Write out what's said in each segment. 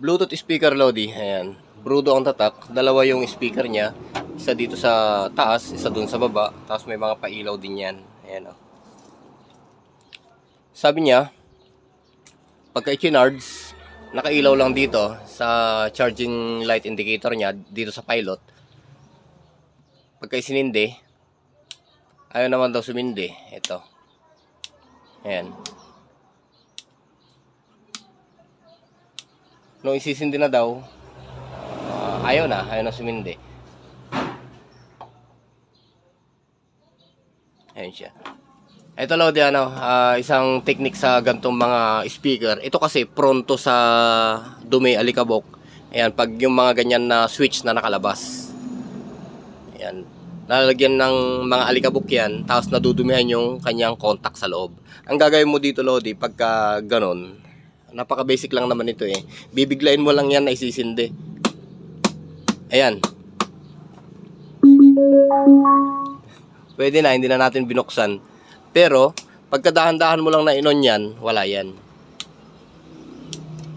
Bluetooth speaker Lodi. Ayan. Brudo ang tatak. Dalawa yung speaker niya. Isa dito sa taas, isa dun sa baba. Tapos may mga pailaw din yan. Ayan o. Sabi niya, pagka i-charge, nakailaw lang dito sa charging light indicator niya dito sa pilot. Pagka isinindi, ayaw naman daw sumindi. Ito. Ayan. Nung isisindi na daw, ah, ayaw na, ayaw na sumindi. Ayan siya. Ito Lodi, ano, ah, isang technique sa gantong mga speaker. Ito kasi pronto sa dumi, alikabok. Ayan, pag yung mga ganyan na switch na nakalabas. Ayan. Lalagyan ng mga alikabok yan, tapos nadudumihan yung kanyang contact sa loob. Ang gagawin mo dito, Lodi, pagka ganon, napaka basic lang naman ito eh. Bibiglayin mo lang yan na isisindi. Ayan. Pwede na, hindi na natin binuksan. Pero, pagkadahan-dahan mo lang na inon yan, wala yan.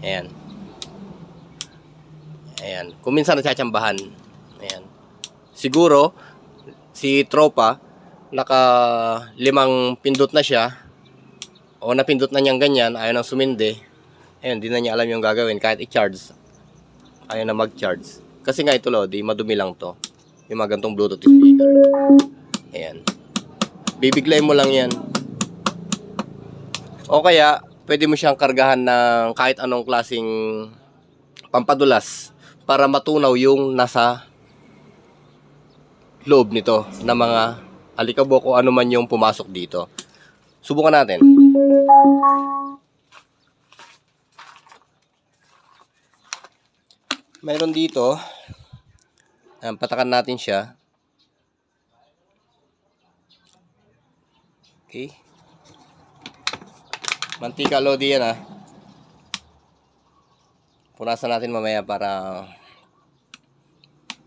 Ayan. Ayan. Kung minsan natsatsambahan. Ayan. Siguro, si tropa, naka limang pindot na siya, o napindot na niyang ganyan, ayaw nang sumindi, ayun, di na niya alam yung gagawin, kahit i-charge, ayaw na mag-charge. Kasi nga ito, Lodi, madumi lang to. Yung mga gantong Bluetooth speaker. Ayan. Bibiglay mo lang yan. O kaya, pwede mo siyang kargahan ng kahit anong klasing pampadulas para matunaw yung nasa loob nito na mga alikabok o ano man yung pumasok dito. Subukan natin. Mayroon dito. Ayan, patakan natin siya. Okay. Mantika lodi yan ah. Punasan natin mamaya para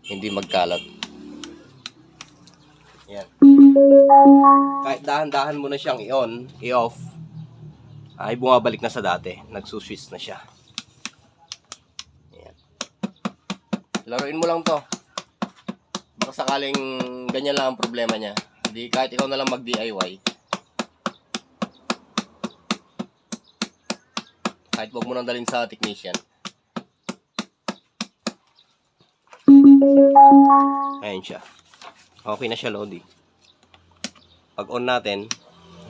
hindi magkalat. Yan. Kahit dahan-dahan mo na siyang i-on, i-off, ay bumabalik na sa dati. Nagsuswitch na siya. Laruin mo lang to. Baka sakaling ganyan lang ang problema niya. Hindi, kahit ikaw na lang mag-DIY. Kahit wag mo nang dalhin sa technician. Ayan siya. Okay na siya, Lodi. Pag on natin,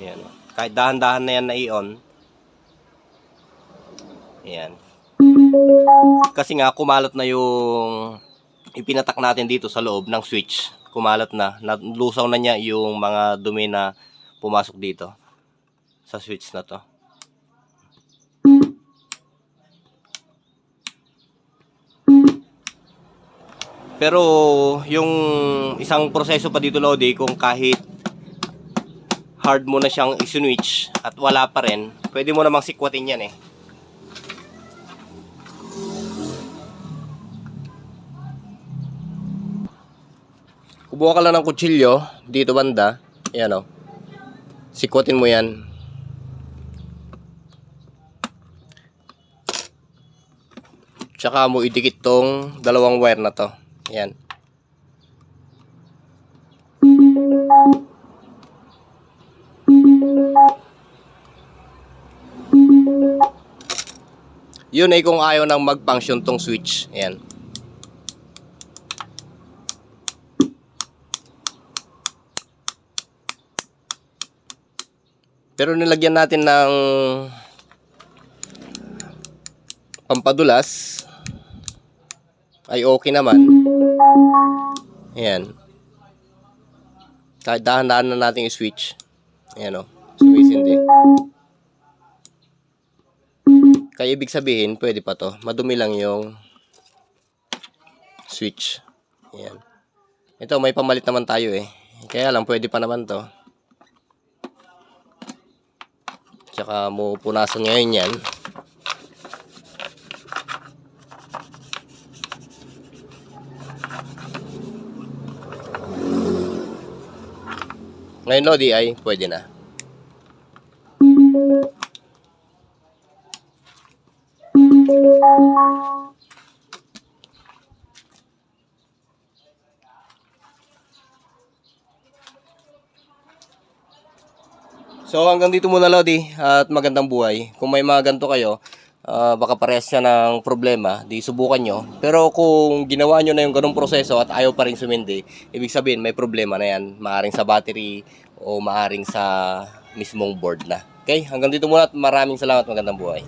ayan. Kahit dahan-dahan na yan na i-on. Ayan. Kasi nga, kumalat na yung ipinatak natin dito sa loob ng switch. Kumalat na. Lusaw na niya yung mga dumi na pumasok dito sa switch na to. Pero yung isang proseso pa dito Lodi kung kahit hard mo na siyang i-switch at wala pa rin, pwede mo namang sikwatin yan eh. Kubuha ka lang ng kutsilyo dito banda. Ayan o. Sikwatin mo yan. Tsaka mo idikit tong dalawang wire na to. Ayan. Yun ay kung ayaw nang mag-function tong switch. Ayan. Pero nilagyan natin ng pampadulas ay okay naman. Ayan. Kahit dahan-dahan na natin i-switch. Ayan o. Sumisindi. Kaya ibig sabihin, pwede pa to. Madumi lang yung switch. Ayan. Ito, may pamalit naman tayo eh. Kaya lang, pwede pa naman to. Tsaka mo punasan ngayon yan. Ngayon, Lodi, ay pwede na. So hanggang dito muna Lodi at magandang buhay. Kung may mga ganito kayo, ah, baka parehas siya ng problema, di subukan nyo. Pero kung ginawa nyo na yung ganong proseso at ayaw pa rin sumindi, ibig sabihin may problema na yan. Maaring sa battery o maaring sa mismong board na. Okay, hanggang dito muna at maraming salamat. Magandang buhay.